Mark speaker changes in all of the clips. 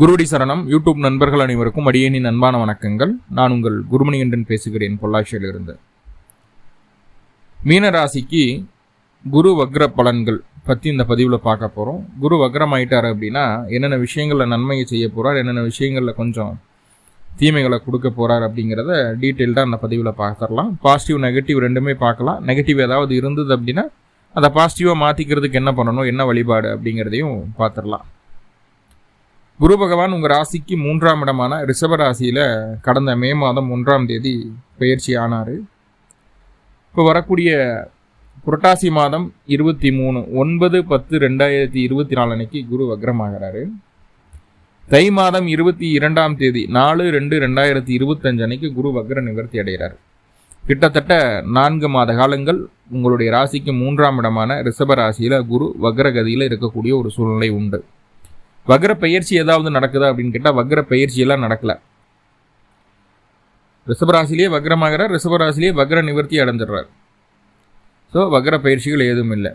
Speaker 1: குருவடி சரணம். யூடியூப் நண்பர்கள் அனைவருக்கும் அடியேனின் அன்பான வணக்கங்கள். நான் உங்கள் குருமணிகண்டன் பேசுகிறேன் பொள்ளாச்சியிலிருந்து. மீனராசிக்கு குரு வக்ர பலன்கள் பற்றி இந்த பதிவில் பார்க்க போகிறோம் குரு வக்ரம் ஆயிட்டார் அப்படின்னா என்னென்ன விஷயங்களில் நன்மையை செய்ய போகிறார் என்னென்ன விஷயங்களில் கொஞ்சம் தீமைகளை கொடுக்க போகிறார் அப்படிங்கிறத டீட்டெயில்டாக அந்த பதிவில் பார்த்துடலாம். பாசிட்டிவ் நெகட்டிவ் ரெண்டுமே பார்க்கலாம். நெகட்டிவ் ஏதாவது இருந்தது அப்படின்னா அதை பாசிட்டிவாக மாற்றிக்கிறதுக்கு என்ன பண்ணணும் என்ன வழிபாடு அப்படிங்கிறதையும் பார்த்துடலாம். குரு பகவான் உங்கள் ராசிக்கு மூன்றாம் இடமான ரிஷப ராசியில் கடந்த மே மாதம் ஒன்றாம் தேதி பயிற்சி ஆனார். இப்போ வரக்கூடிய புரட்டாசி மாதம் இருபத்தி மூணு ஒன்பது பத்து ரெண்டாயிரத்தி இருபத்தி நாலு அன்னைக்கு குரு வக்ரமாகிறாரு. தை மாதம் இருபத்தி இரண்டாம் தேதி நாலு ரெண்டு ரெண்டாயிரத்தி இருபத்தஞ்சு அன்னைக்கு குரு வக்ர நிவர்த்தி அடைகிறார். கிட்டத்தட்ட நான்கு மாத காலங்கள் உங்களுடைய ராசிக்கு மூன்றாம் இடமான ரிஷப ராசியில் குரு வக்ரகதியில் இருக்கக்கூடிய ஒரு சூழ்நிலை உண்டு. வக்ர பயிற்சி ஏதாவது நடக்குதா அப்படின்னு கேட்டால் வக்ர பயிற்சியெல்லாம் நடக்கலை. ரிஷபராசிலேயே வக்ரமாகிறார் ரிஷபராசிலேயே வக்ர நிவர்த்தி அடைஞ்சிடுறார். ஸோ வக்ர பயிற்சிகள் ஏதும் இல்லை.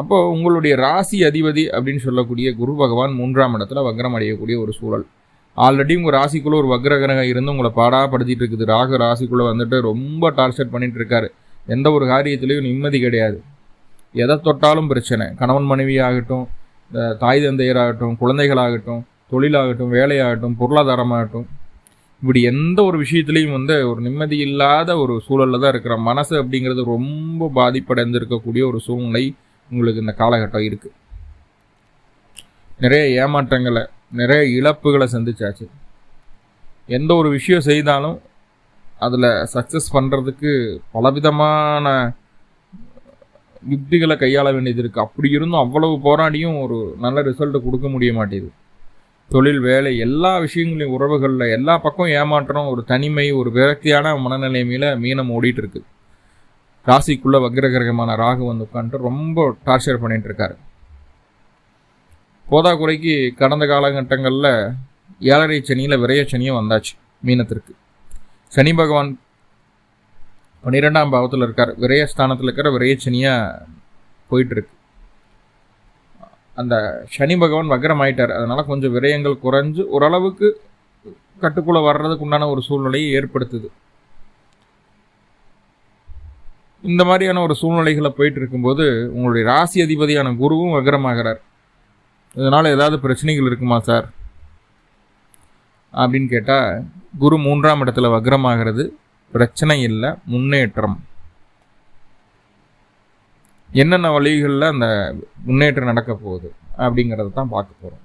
Speaker 1: அப்போது உங்களுடைய ராசி அதிபதி அப்படின்னு சொல்லக்கூடிய குரு பகவான் மூன்றாம் இடத்துல வக்ரம் அடையக்கூடிய ஒரு சூழல். ஆல்ரெடி உங்கள் ராசிக்குள்ளே ஒரு வக்ர கிரகம் இருந்து உங்களை பாடாப்படுத்திட்டு இருக்குது. ராகு ராசிக்குள்ளே வந்துட்டு ரொம்ப டார்ச்சர் பண்ணிகிட்டு இருக்காரு. எந்த ஒரு காரியத்திலையும் நிம்மதி கிடையாது. எதை தொட்டாலும் பிரச்சனை. கணவன் மனைவி ஆகட்டும் தாய் தந்தையராகட்டும் குழந்தைகளாகட்டும் தொழிலாகட்டும் வேலையாகட்டும் பொருளாதாரமாகட்டும் இப்படி எந்த ஒரு விஷயத்துலையும் வந்து ஒரு நிம்மதி இல்லாத ஒரு சூழலில் தான் இருக்கிற மனசு அப்படிங்கிறது ரொம்ப பாதிப்படைந்திருக்கக்கூடிய ஒரு சூழ்நிலை உங்களுக்கு இந்த காலகட்டம் இருக்குது நிறைய ஏமாற்றங்களை நிறைய இழப்புகளை சந்திச்சாச்சு. எந்த ஒரு விஷயம் செய்தாலும் அதில் சக்ஸஸ் பண்ணுறதுக்கு பலவிதமான யுக்திகளை கையாள வேண்டியது இருக்குது அப்படி இருந்தும் அவ்வளவு போராடியும் ஒரு நல்ல ரிசல்ட்டை கொடுக்க முடிய மாட்டேது தொழில் வேலை எல்லா விஷயங்களையும் உறவுகளில் எல்லா பக்கம் ஏமாற்றம் ஒரு தனிமை ஒரு விரக்தியான மனநிலைமையில் மீனம் ஓடிட்டுருக்கு. ராசிக்குள்ள வக்ரகிரகமான ராகு வந்து உட்காந்துட்டு ரொம்ப டார்ச்சர் பண்ணிகிட்டு இருக்காரு. போதாக்குறைக்கு கடந்த காலகட்டங்களில் ஏழரை சனியில் விரைய சனியும் வந்தாச்சு மீனத்திற்கு. சனி பகவான் பன்னிரெண்டாம் பாவத்தில் இருக்கார். விரயஸ்தானத்தில் இருக்கிற விரயச்சனியாக போயிட்டுருக்கு. அந்த சனி பகவான் வக்ரம் ஆயிட்டார் அதனால் கொஞ்சம் விரயங்கள் குறைஞ்சு ஓரளவுக்கு கட்டுக்குள்ளே வர்றதுக்கு உண்டான ஒரு சூழ்நிலையை ஏற்படுத்துது. இந்த மாதிரியான ஒரு சூழ்நிலைகளை போயிட்டு இருக்கும்போது உங்களுடைய ராசி அதிபதியான குருவும் வக்ரமாகிறார். இதனால் ஏதாவது பிரச்சனைகள் இருக்குமா சார்? அப்படின்னு கேட்டால் குரு மூன்றாம் இடத்துல வக்ரமாகிறது பிரச்சனை இல்லை முன்னேற்றம். என்னென்ன வழிகளில் அந்த முன்னேற்றம் நடக்க போகுது அப்படிங்கிறத தான் பார்க்க போகிறோம்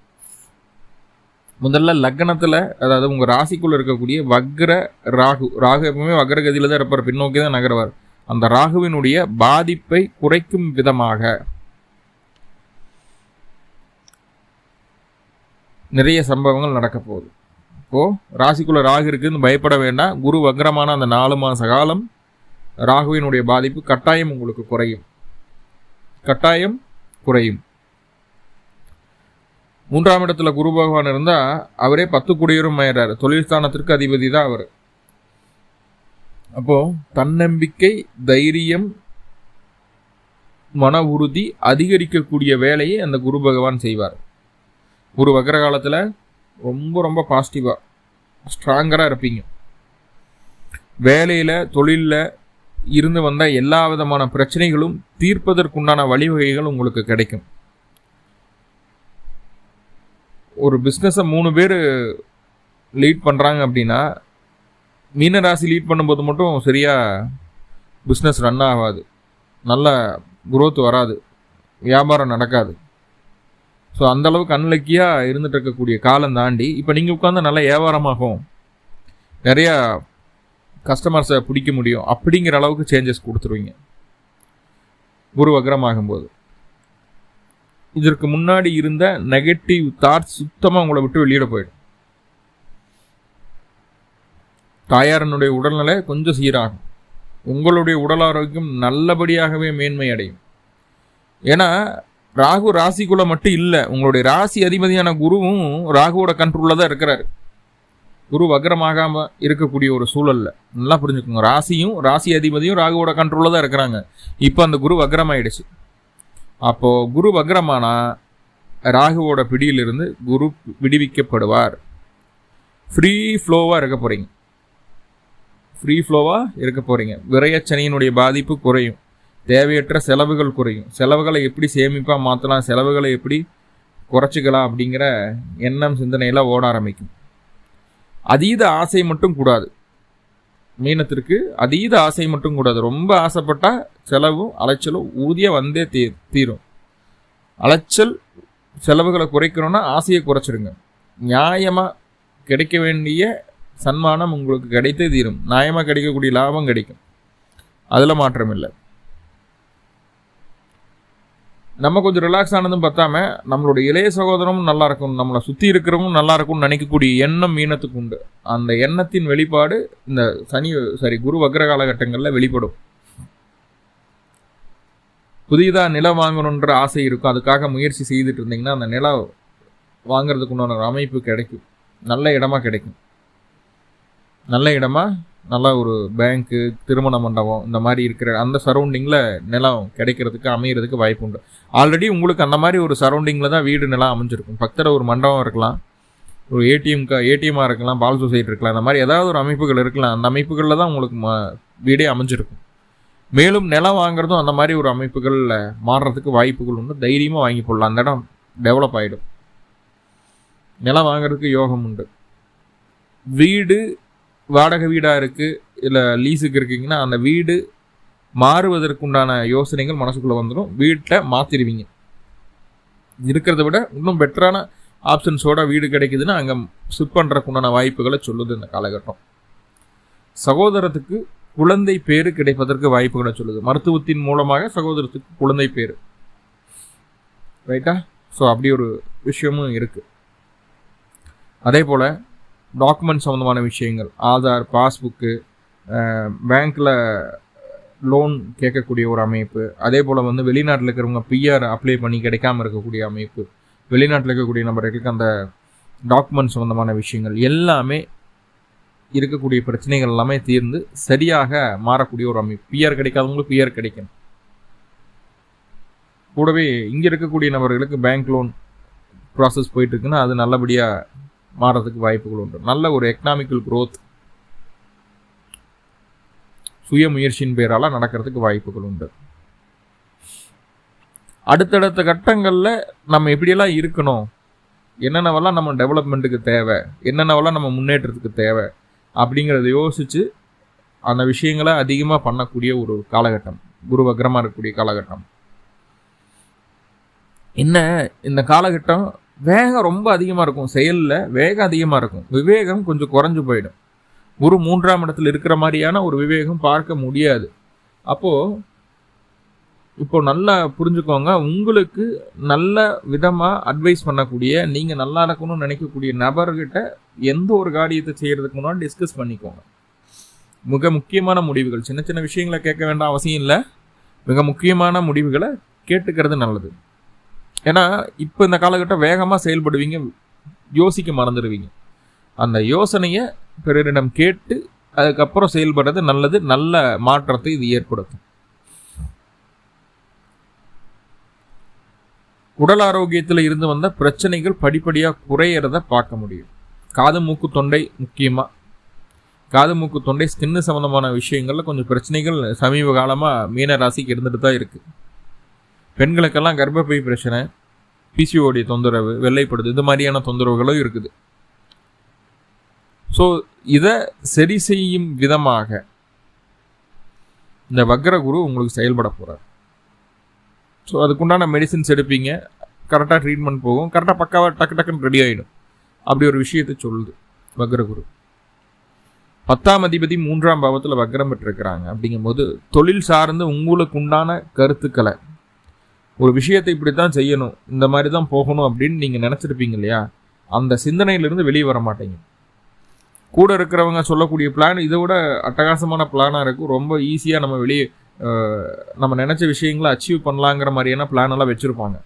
Speaker 1: முதல்ல லக்னத்தில் அதாவது உங்கள் ராசிக்குள்ளே இருக்கக்கூடிய வக்ர ராகு ராகு எப்பவுமே வக்ரகதியில் தான் இருப்பார் பின்னோக்கி தான் நகர்வார். அந்த ராகுவினுடைய பாதிப்பை குறைக்கும் விதமாக நிறைய சம்பவங்கள் நடக்க போகுது. இப்போது ராசிக்குள்ள ராகு இருக்குன்னு பயப்பட வேண்டாம். குரு வக்ரமான அந்த நாலு மாத காலம் ராகுவினுடைய பாதிப்பு கட்டாயம் உங்களுக்கு குறையும். கட்டாயம் குறையும். மூன்றாம் இடத்துல குரு பகவான் இருந்தால் அவரே பத்து குடியரும் ஆயிடுறாரு. தொழில் ஸ்தானத்திற்கு அதிபதி தான் அவர். அப்போ தன்னம்பிக்கை தைரியம் மன உறுதி அதிகரிக்கக்கூடிய வேலையை அந்த குரு பகவான் செய்வார். குரு வக்கர காலத்தில் ரொம்ப ரொம்ப பாசிட்டிவாக ஸ்ட்ராங்கராக இருப்பீங்க. வேலையில் தொழிலில் இருந்து வந்த எல்லா விதமான பிரச்சனைகளும் தீர்ப்பதற்குண்டான வழிவகைகள் உங்களுக்கு கிடைக்கும். ஒரு பிஸ்னஸை மூணு பேர் லீட் பண்ணுறாங்க அப்படின்னா மீனராசி லீட் பண்ணும்போது மட்டும் சரியாக பிஸ்னஸ் ரன் ஆகாது. நல்ல குரோத் வராது. வியாபாரம் நடக்காது. ஸோ அந்தளவுக்கு அன்லக்கியாக இருந்துட்டு இருக்கக்கூடிய காலம் தாண்டி இப்போ நீங்கள் உட்காந்து நல்ல வியாபாரமாகும் நிறையா கஸ்டமர்ஸை பிடிக்க முடியும். அப்படிங்கிற அளவுக்கு சேஞ்சஸ் கொடுத்துருவீங்க. குரு வக்ரமாகும்போது. இதற்கு முன்னாடி இருந்த நெகட்டிவ் தாட்ஸ் சுத்தமாக உங்களை விட்டு வெளியிட போயிடும். தாயாரனுடைய உடல்நிலை கொஞ்சம் சீராகும். உங்களுடைய உடல் ஆரோக்கியம் நல்லபடியாகவே மேன்மை அடையும் ஏன்னா ராகு ராசிக்குள்ள மட்டும் இல்லை உங்களுடைய ராசி அதிபதியான குருவும் ராகுவோட கண்ட்ரோலில் தான் இருக்கிறாரு. குரு வக்ரமாகாம இருக்கக்கூடிய ஒரு சூழல்ல. நல்லா புரிஞ்சுக்கோங்க. ராசியும் ராசி அதிபதியும் ராகுவோட கண்ட்ரோலில் தான் இருக்கிறாங்க. இப்போ அந்த குரு வக்ரம் ஆயிடுச்சு அப்போ குரு வக்ரமானா ராகுவோட பிடியிலிருந்து குரு விடுவிக்கப்படுவார். ஃப்ரீ ஃப்ளோவாக இருக்க போகிறீங்க ஃப்ரீ ஃப்ளோவாக இருக்க போகிறீங்க விரையச்சனியினுடைய பாதிப்பு குறையும். தேவையற்ற செலவுகள் குறையும். செலவுகளை எப்படி சேமிப்பாக மாற்றலாம் செலவுகளை எப்படி குறைச்சிக்கலாம் அப்படிங்கிற எண்ணம் சிந்தனையில் ஓட ஆரம்பிக்கும். அதீத ஆசை மட்டும் கூடாது. மீனத்திற்கு அதீத ஆசை மட்டும் கூடாது. ரொம்ப ஆசைப்பட்டால் செலவும் அலைச்சலும் ஊதியாக வந்தே தீ தீரும். அலைச்சல் செலவுகளை குறைக்கணும்னா ஆசையை குறைச்சிடுங்க நியாயமாக கிடைக்க வேண்டிய சன்மானம் உங்களுக்கு கிடைத்தே தீரும். நியாயமாக கிடைக்கக்கூடிய லாபம் கிடைக்கும். அதில் மாற்றம் இல்லை நம்ம கொஞ்சம் ரிலாக்ஸ் ஆனதும் பார்த்தாம நம்மளோட இளைய சகோதரமும் நல்லா இருக்கும் நம்மளை சுற்றி இருக்கிறவங்க நல்லா இருக்கும்னு நினைக்கக்கூடிய எண்ணம் மீனத்துக்கு உண்டு. அந்த எண்ணத்தின் வெளிப்பாடு இந்த சனி சாரி குரு வக்ர காலகட்டங்களில் வெளிப்படும். புதிதாக நிலம் வாங்கணுன்ற ஆசை இருக்கும். அதுக்காக முயற்சி செய்துட்டு இருந்தீங்கன்னா அந்த நிலம் வாங்குறதுக்கு உண்டான ஒரு அமைப்பு கிடைக்கும். நல்ல இடமா கிடைக்கும். நல்ல இடமா நல்லா ஒரு பேங்க்கு திருமண மண்டபம் இந்த மாதிரி இருக்கிற அந்த சரௌண்டிங்கில் நிலம் கிடைக்கிறதுக்கு அமைகிறதுக்கு வாய்ப்பு உண்டு. ஆல்ரெடி உங்களுக்கு அந்த மாதிரி ஒரு சரௌண்டிங்கில் தான் வீடு நிலம் அமைஞ்சிருக்கும். பக்கத்தில் ஒரு மண்டபம் இருக்கலாம் ஒரு ஏடிஎம் ஏடிஎம்மாக இருக்கலாம் பால் சொசைட்டி இருக்கலாம் அந்த மாதிரி ஏதாவது ஒரு அமைப்புகள் இருக்கலாம். அந்த அமைப்புகளில் தான் உங்களுக்கு ம வீடே அமைஞ்சிருக்கும். மேலும் நிலம் வாங்குறதும் அந்த மாதிரி ஒரு அமைப்புகளில் மாறுறதுக்கு வாய்ப்புகள் உண்டு. தைரியமாக வாங்கி போடலாம். அந்த இடம் டெவலப் ஆகிடும் நிலம் வாங்குறதுக்கு யோகம் உண்டு. வீடு வாடகை வீடாக இருக்குது இல்லை லீஸுக்கு இருக்கீங்கன்னா அந்த வீடு மாறுவதற்குண்டான யோசனைகள் மனசுக்குள்ளே வந்துடும் வீட்டை மாற்றிடுவீங்க இருக்கிறத விட இன்னும் பெட்டரான ஆப்ஷன்ஸோட வீடு கிடைக்குதுன்னா அங்கே ஷிஃப்ட் பண்ணுறக்குண்டான வாய்ப்புகளை சொல்லுது இந்த காலகட்டம். சகோதரத்துக்கு குழந்தை பேர் கிடைப்பதற்கு வாய்ப்புகளை சொல்லுது. மருத்துவத்தின் மூலமாக சகோதரத்துக்கு குழந்தை பேர். ரைட்டா ஸோ அப்படி ஒரு விஷயமும் இருக்குது அதே போல் டாக்குமெண்ட் சம்மந்தமான விஷயங்கள் ஆதார் பாஸ்புக்கு பேங்க்கில் லோன் கேட்கக்கூடிய ஒரு அமைப்பு அதே போல் வந்து வெளிநாட்டில் இருக்கிறவங்க பிஆர் அப்ளை பண்ணி கிடைக்காம இருக்கக்கூடிய அமைப்பு வெளிநாட்டில் இருக்கக்கூடிய நபர்களுக்கு அந்த டாக்குமெண்ட் சம்மந்தமான விஷயங்கள் எல்லாமே இருக்கக்கூடிய பிரச்சனைகள் எல்லாமே தீர்ந்து சரியாக மாறக்கூடிய ஒரு அமைப்பு. பிஆர் கிடைக்காதவங்களுக்கு பிஆர் கிடைக்கும் கூடவே இங்கே இருக்கக்கூடிய நபர்களுக்கு பேங்க் லோன் ப்ராசஸ் போயிட்டு இருக்குன்னா அது நல்லபடியாக மாறதுக்கு வாய்ப்புகள் உண்டு. நல்ல ஒரு எக்கனாமிக்கல் குரோத் சுய முயற்சியின் பேரால் நடக்கிறதுக்கு வாய்ப்புகள் உண்டு. அடுத்தடுத்த கட்டங்களில் நம்ம எப்படியெல்லாம் இருக்கணும்? என்னென்னவெல்லாம் நம்ம டெவலப்மெண்ட்டுக்கு தேவை? என்னென்னவெல்லாம் நம்ம முன்னேற்றத்துக்கு தேவை? அப்படிங்கிறத யோசித்து அந்த விஷயங்களை அதிகமாக பண்ணக்கூடிய ஒரு காலகட்டம். குரு வக்ரமாக இருக்கக்கூடிய காலகட்டம். என்ன இந்த காலகட்டம் வேகம் ரொம்ப அதிகமாக இருக்கும். செயலில் வேகம் அதிகமாக இருக்கும். விவேகம் கொஞ்சம் குறைஞ்சு போயிடும். குரு மூன்றாம் இடத்துல இருக்கிற மாதிரியான ஒரு விவேகம் பார்க்க முடியாது. அப்போது இப்போ நல்லா புரிஞ்சுக்கோங்க. உங்களுக்கு நல்ல விதமாக அட்வைஸ் பண்ணக்கூடிய நீங்கள் நல்லா இருக்கணும்னு நினைக்கக்கூடிய நபர்கிட்ட எந்த ஒரு காரியத்தை செய்கிறதுக்கு முன்னாடி டிஸ்கஸ் பண்ணிக்கோங்க. மிக முக்கியமான முடிவுகள். சின்ன சின்ன விஷயங்களை கேட்க வேண்டாம் அவசியம் இல்லை. மிக முக்கியமான முடிவுகளை கேட்டுக்கிறது நல்லது. ஏன்னா இப்போ இந்த காலகட்டம் வேகமாக செயல்படுவீங்க யோசிக்க மறந்துடுவீங்க. அந்த யோசனையை பிறரிடம் கேட்டு அதுக்கப்புறம் செயல்படுறது நல்லது நல்ல மாற்றத்தை இது ஏற்படுத்தும். உடல் ஆரோக்கியத்தில் இருந்து வந்த பிரச்சனைகள் படிப்படியாக குறையிறத பார்க்க முடியும். காது மூக்கு தொண்டை முக்கியமாக காது மூக்கு தொண்டை ஸ்கின்னு சம்மந்தமான விஷயங்களில் கொஞ்சம் பிரச்சனைகள் சமீப காலமாக மீன ராசிக்கு இருந்துட்டு தான் இருக்குது பெண்களுக்கெல்லாம் கர்ப்பப்பை பிரச்சனை பிசிஓடி தொந்தரவு வெள்ளைப்படுது இது மாதிரியான தொந்தரவுகளும் இருக்குது. ஸோ இதை சரி செய்யும் விதமாக இந்த வக்ர குரு உங்களுக்கு செயல்பட போகிறார் ஸோ அதுக்குண்டான மெடிசின்ஸ் எடுப்பீங்க கரெக்டாக ட்ரீட்மெண்ட் போகும் கரெக்டாக பக்காவாக டக்கு டக்குன்னு ரெடி ஆகிடும் அப்படி ஒரு விஷயத்தை சொல்லுது வக்ரகுரு. பத்தாம் அதிபதி மூன்றாம் பாவத்தில் வக்ரம் பெற்றிருக்கிறாங்க. அப்படிங்கும்போது தொழில் சார்ந்து உங்களுக்கு உண்டான கருத்துக்களை ஒரு விஷயத்தை இப்படி தான் செய்யணும் இந்த மாதிரி தான் போகணும் அப்படின்னு நீங்கள் நினச்சிருப்பீங்க இல்லையா? அந்த சிந்தனையிலிருந்து வெளியே வர மாட்டீங்க. கூட இருக்கிறவங்க சொல்லக்கூடிய பிளான் இதை விட அட்டகாசமான பிளானாக இருக்கும். ரொம்ப ஈஸியாக நம்ம வெளியே நம்ம நினச்ச விஷயங்களை அச்சீவ் பண்ணலாங்கிற மாதிரியான பிளான் எல்லாம் வச்சுருப்பாங்க.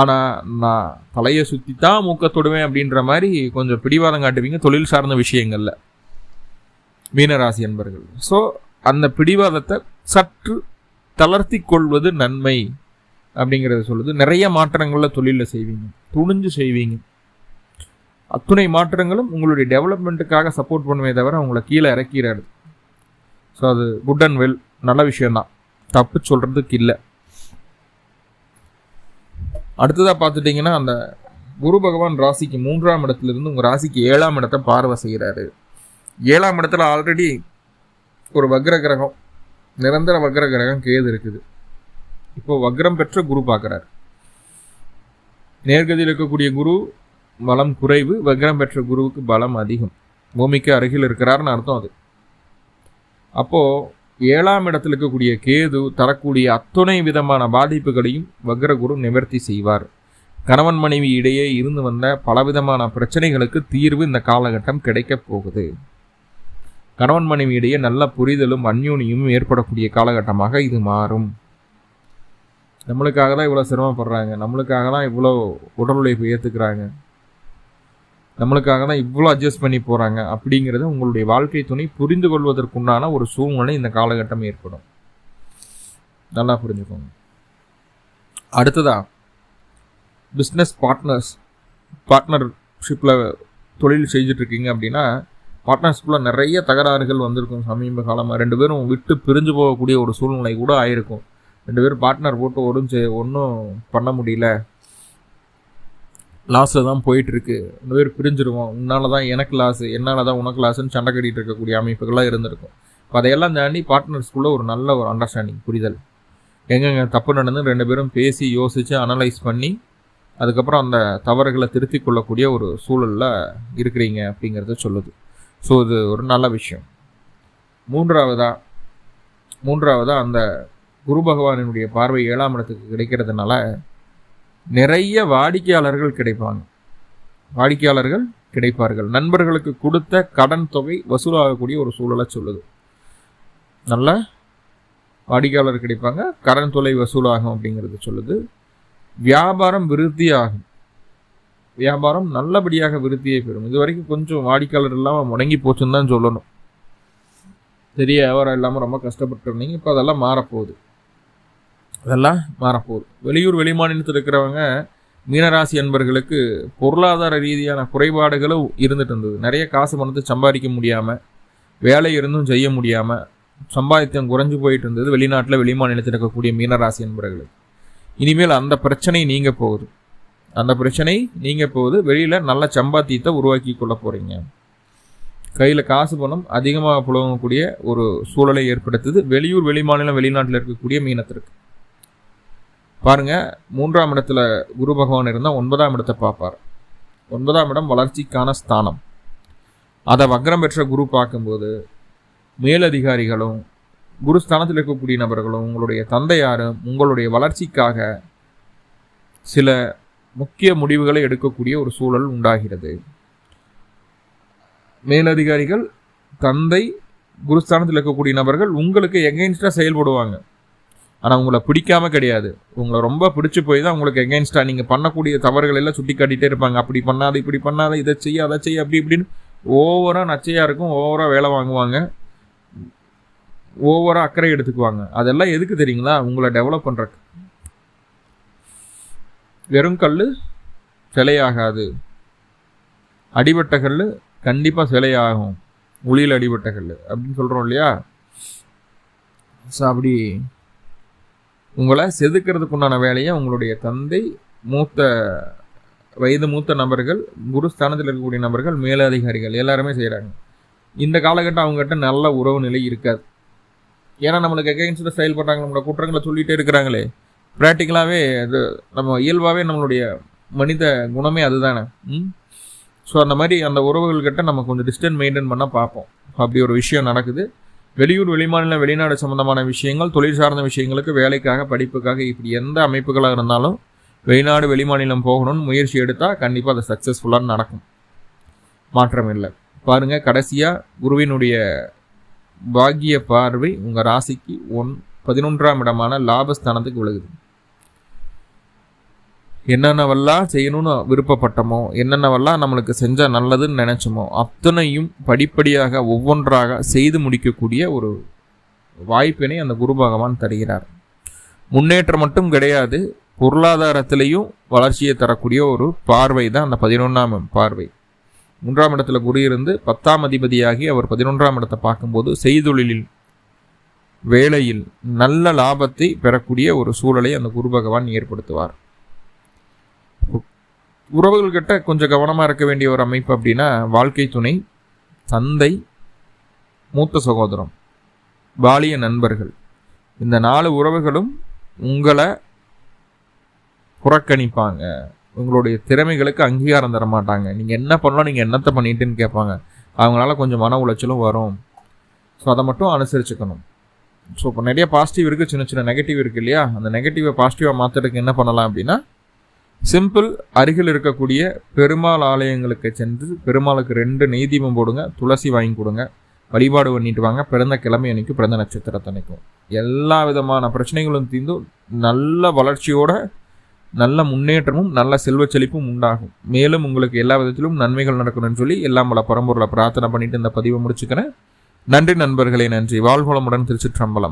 Speaker 1: ஆனால் நான் தலையை சுற்றி தான் மூக்கத்தொடுவேன் அப்படின்ற மாதிரி கொஞ்சம் பிடிவாதம் காட்டுவீங்க தொழில் சார்ந்த விஷயங்களில். மீனராசி என்பர்கள் ஸோ அந்த பிடிவாதத்தை சற்று தளர்த்தி கொள்வது நன்மை. அப்படிங்கிறத சொல்லுது. நிறைய மாற்றங்களில் தொழிலில் செய்வீங்க. துணிஞ்சு செய்வீங்க. அத்துணை மாற்றங்களும் உங்களுடைய டெவலப்மெண்ட்டுக்காக சப்போர்ட் பண்ணுவே தவிர உங்களை கீழே இறக்கிறாரு ஸோ அது குட் அண்ட் வெல் நல்ல விஷயந்தான் தப்பு சொல்கிறதுக்கு இல்லை. அடுத்ததாக பார்த்துட்டிங்கன்னா அந்த குரு பகவான் ராசிக்கு மூன்றாம் இடத்துலேருந்து உங்கள் ராசிக்கு ஏழாம் இடத்தை பார்வை செய்கிறாரு ஏழாம் இடத்துல ஆல்ரெடி ஒரு வக்ர கிரகம் நிரந்தர வக்ர கிரகம் கேது இருக்குது. இப்போ வக்ரம் பெற்ற குரு பார்க்குறாரு. நேர்கதியில் இருக்கக்கூடிய குரு பலம் குறைவு வக்ரம் பெற்ற குருவுக்கு பலம் அதிகம். பூமிக்கு அருகில் இருக்கிறாருன்னு அர்த்தம் அது. அப்போது ஏழாம் இடத்தில் இருக்கக்கூடிய கேது தரக்கூடிய அத்துணை விதமான பாதிப்புகளையும் வக்ரகுரு நிவர்த்தி செய்வார். கணவன் மனைவி இடையே இருந்து வந்த பலவிதமான பிரச்சனைகளுக்கு தீர்வு இந்த காலகட்டம் கிடைக்கப் போகுது. கணவன் மனைவி இடையே நல்ல புரிதலும் அந்யூனியும் ஏற்படக்கூடிய காலகட்டமாக இது மாறும். நம்மளுக்காக தான் இவ்வளோ சிரமப்படுறாங்க. நம்மளுக்காக தான் இவ்வளோ உடல் உழைப்பு ஏற்றுக்கிறாங்க நம்மளுக்காக தான் இவ்வளோ அட்ஜஸ்ட் பண்ணி போகிறாங்க அப்படிங்கிறத உங்களுடைய வாழ்க்கை துணை புரிந்து கொள்வதற்குண்டான ஒரு சூழ்நிலை இந்த காலகட்டம் ஏற்படும். நல்லா புரிஞ்சுக்கோங்க. அடுத்ததா பிஸ்னஸ் பார்ட்னர்ஸ் பார்ட்னர்ஷிப்பில் தொழில் செஞ்சிட்ருக்கீங்க அப்படின்னா பார்ட்னர்ஷிப்பில் நிறைய தகராறுகள் வந்திருக்கும் சமீப காலமாக ரெண்டு பேரும் விட்டு பிரிஞ்சு போகக்கூடிய ஒரு சூழ்நிலை கூட ஆயிருக்கும். ரெண்டு பேரும் பார்ட்னர் போட்டு ஒடும் ஒன்றும் பண்ண முடியல. லாஸில் தான் போயிட்டுருக்கு. ரெண்டு பேர் பிரிஞ்சிருவோம். உன்னால தான் எனக்கு லாஸு என்னால் தான் உனக்கு லாஸுன்னு சண்டை கட்டிகிட்டு இருக்கக்கூடிய அமைப்புகள்லாம் இருந்திருக்கும். இப்போ அதையெல்லாம் தாண்டி பார்ட்னர்ஸ்குள்ளே ஒரு நல்ல ஒரு அண்டர்ஸ்டாண்டிங் புரிதல். எங்கெங்கே தப்பு நடந்து ரெண்டு பேரும் பேசி யோசித்து அனலைஸ் பண்ணி அதுக்கப்புறம் அந்த தவறுகளை திருத்தி கொள்ளக்கூடிய ஒரு சூழலில் இருக்கிறீங்க அப்படிங்கிறத சொல்லுது. ஸோ இது ஒரு நல்ல விஷயம். மூன்றாவதாக மூன்றாவதாக அந்த குரு பகவானினுடைய பார்வை ஏழாம் இடத்துக்கு கிடைக்கிறதுனால நிறைய வாடிக்கையாளர்கள் கிடைப்பாங்க. வாடிக்கையாளர்கள் கிடைப்பார்கள். நண்பர்களுக்கு கொடுத்த கடன் தொகை வசூலாகக்கூடிய ஒரு சூழலை சொல்லுது. நல்ல வாடிக்கையாளர் கிடைப்பாங்க. கடன் தொகை வசூலாகும் அப்படிங்கிறது சொல்லுது. வியாபாரம் விருத்தி ஆகும் வியாபாரம் நல்லபடியாக விருத்தியை பெறும். இது வரைக்கும் கொஞ்சம் வாடிக்கையாளர் இல்லாமல் முடங்கி போச்சுன்னு தான் சொல்லணும். பெரிய வியாபாரம் இல்லாமல் ரொம்ப கஷ்டப்பட்டு இருந்தீங்க. இப்போ அதெல்லாம் மாறப்போகுது. அதெல்லாம் மாறப்போகுது வெளியூர் வெளிமாநிலத்தில் இருக்கிறவங்க மீனராசி அன்பர்களுக்கு பொருளாதார ரீதியான குறைபாடுகளும் இருந்துட்டு இருந்தது. நிறைய காசு பணத்தை சம்பாதிக்க முடியாமல் வேலை இருந்தும் செய்ய முடியாமல் சம்பாதித்தம் குறைஞ்சு போயிட்டு இருந்தது வெளிநாட்டில் வெளிமாநிலத்தில் இருக்கக்கூடிய மீனராசி அன்பர்களுக்கு. இனிமேல் அந்த பிரச்சனை நீங்கள் போகுது. அந்த பிரச்சனை நீங்கள் போகுது. வெளியில் நல்ல சம்பாத்தியத்தை உருவாக்கி கொள்ள போகிறீங்க கையில் காசு பணம் அதிகமாக புழங்கக்கூடிய ஒரு சூழலை ஏற்படுத்துது. வெளியூர் வெளிமாநிலம் வெளிநாட்டில் இருக்கக்கூடிய மீனத்திற்கு. பாருங்கள் மூன்றாம் இடத்துல குரு பகவான் இருந்தால் ஒன்பதாம் இடத்தை பார்ப்பார். ஒன்பதாம் இடம் வளர்ச்சிக்கான ஸ்தானம். அதை வக்ரம் பெற்ற குரு பார்க்கும்போது மேலதிகாரிகளும் குருஸ்தானத்தில் இருக்கக்கூடிய நபர்களும் உங்களுடைய தந்தையாரும் உங்களுடைய வளர்ச்சிக்காக சில முக்கிய முடிவுகளை எடுக்கக்கூடிய ஒரு சூழல் உண்டாகிறது. மேலதிகாரிகள் தந்தை குருஸ்தானத்தில் இருக்கக்கூடிய நபர்கள் உங்களுக்கு எகெயின்ஸ்டாக செயல்படுவாங்க. ஆனால் உங்களை பிடிக்காம கிடையாது. உங்களை ரொம்ப பிடிச்சி போய் தான் உங்களுக்கு எகெயின்ஸ்டாக நீங்கள் பண்ணக்கூடிய தவறுகள் எல்லாம் சுட்டி காட்டிகிட்டே இருப்பாங்க. அப்படி பண்ணாத இப்படி பண்ணாத இதை செய்ய அதை செய்ய அப்படி இப்படின்னு ஓவராக நச்சையாக இருக்கும். ஓவராக வேலை வாங்குவாங்க. ஓவராக அக்கறை எடுத்துக்குவாங்க. அதெல்லாம் எதுக்கு தெரியுங்களா? உங்களை டெவலப் பண்ணுறக்கு வெறும் கல் சிலையாகாது. அடிபட்ட கல் கண்டிப்பாக சிலையாகும். உளியில் அடிபட்ட கல் அப்படின்னு சொல்கிறோம் இல்லையா? ஸோ அப்படி உங்களை செதுக்கிறதுக்குண்டான வேலையை உங்களுடைய தந்தை மூத்த வயது மூத்த நபர்கள் குருஸ்தானத்தில் இருக்கக்கூடிய நபர்கள் மேலதிகாரிகள் எல்லாருமே செய்கிறாங்க இந்த காலகட்டம் அவங்ககிட்ட நல்ல உறவு நிலை இருக்காது. ஏன்னா நம்மளுக்கு எகெயின்ஸ்டாக செயல்படுறாங்க நம்மளோட குற்றங்களை சொல்லிகிட்டே இருக்கிறாங்களே ப்ராக்டிக்கலாகவே அது நம்ம இயல்பாகவே நம்மளுடைய மனித குணமே அதுதானே. ஸோ அந்த மாதிரி அந்த உறவுகள்கிட்ட நம்ம கொஞ்சம் டிஸ்டன்ஸ் மெயின்டைன் பண்ணால் பார்ப்போம். அப்படி ஒரு விஷயம் நடக்குது. வெளியூர் வெளிமாநில வெளிநாடு சம்மந்தமான விஷயங்கள் தொழில் சார்ந்த விஷயங்களுக்கு வேலைக்காக படிப்புக்காக இப்படி எந்த அமைப்புகளாக இருந்தாலும் வெளிநாடு வெளிமாநிலம் போகணும்னு முயற்சி எடுத்தால் கண்டிப்பாக அது சக்ஸஸ்ஃபுல்லாக நடக்கும். மாற்றம் இல்லை பாருங்கள் கடைசியாக குருவினுடைய பாக்கிய பார்வை உங்கள் ராசிக்கு ஒன் பதினொன்றாம் இடமான லாபஸ்தானத்துக்கு விழுகுது. என்னென்னவெல்லாம் செய்யணும்னு விருப்பப்பட்டமோ என்னென்னவெல்லாம் நம்மளுக்கு செஞ்சால் நல்லதுன்னு நினச்சோமோ அத்தனையும் படிப்படியாக ஒவ்வொன்றாக செய்து முடிக்கக்கூடிய ஒரு வாய்ப்பினை அந்த குரு பகவான் தருகிறார். முன்னேற்றம் மட்டும் கிடையாது பொருளாதாரத்திலையும் வளர்ச்சியை தரக்கூடிய ஒரு பார்வை தான் அந்த பதினொன்றாம் பார்வை. மூன்றாம் இடத்துல குரு இருந்து பத்தாம் அதிபதியாகி அவர் பதினொன்றாம் இடத்தை பார்க்கும்போது செய்தொழிலில் வேலையில் நல்ல லாபத்தை பெறக்கூடிய ஒரு சூழலை அந்த குரு பகவான் ஏற்படுத்துவார். உறவுகள்கிட்ட கொஞ்சம் கவனமாக இருக்க வேண்டிய ஒரு அமைப்பு அப்படின்னா வாழ்க்கை துணை தந்தை மூத்த சகோதரம் பாலிய நண்பர்கள். இந்த நாலு உறவுகளும் உங்களை புறக்கணிப்பாங்க. உங்களுடைய திறமைகளுக்கு அங்கீகாரம் தர மாட்டாங்க. நீங்கள் என்ன பண்ணலாம் நீங்கள் என்னத்தை பண்ணிட்டுன்னு கேட்பாங்க. அவங்களால கொஞ்சம் மன உளைச்சலும் வரும். ஸோ அதை மட்டும் அனுசரிச்சுக்கணும். ஸோ இப்போ நிறைய பாசிட்டிவ் இருக்குது சின்ன சின்ன நெகட்டிவ் இருக்குது இல்லையா? அந்த நெகட்டிவை பாசிட்டிவாக மாற்றுறதுக்கு என்ன பண்ணலாம் அப்படின்னா சிம்பிள் அருகில் இருக்கக்கூடிய பெருமாள் ஆலயங்களுக்கு சென்று பெருமாளுக்கு ரெண்டு நெய்தீபம் போடுங்க துளசி வாங்கி கொடுங்க வழிபாடு பண்ணிட்டு வாங்க பிறந்த கிழமை அன்னைக்கு பிறந்த நட்சத்திரத்தன்னைக்கும் எல்லா விதமான பிரச்சனைகளும் தீர்ந்து நல்ல வளர்ச்சியோட நல்ல முன்னேற்றமும் நல்ல செல்வ செழிப்பும் உண்டாகும். மேலும் உங்களுக்கு எல்லா விதத்திலும் நன்மைகள் நடக்கணும்னு சொல்லி எல்லாம் பல பரம்பொருளை பிரார்த்தனை பண்ணிட்டு இந்த பதிவை முடிச்சுக்கிறேன். நன்றி நண்பர்களே நன்றி. வாழ்வளமுடன் திருச்சிற்றம்பலம்.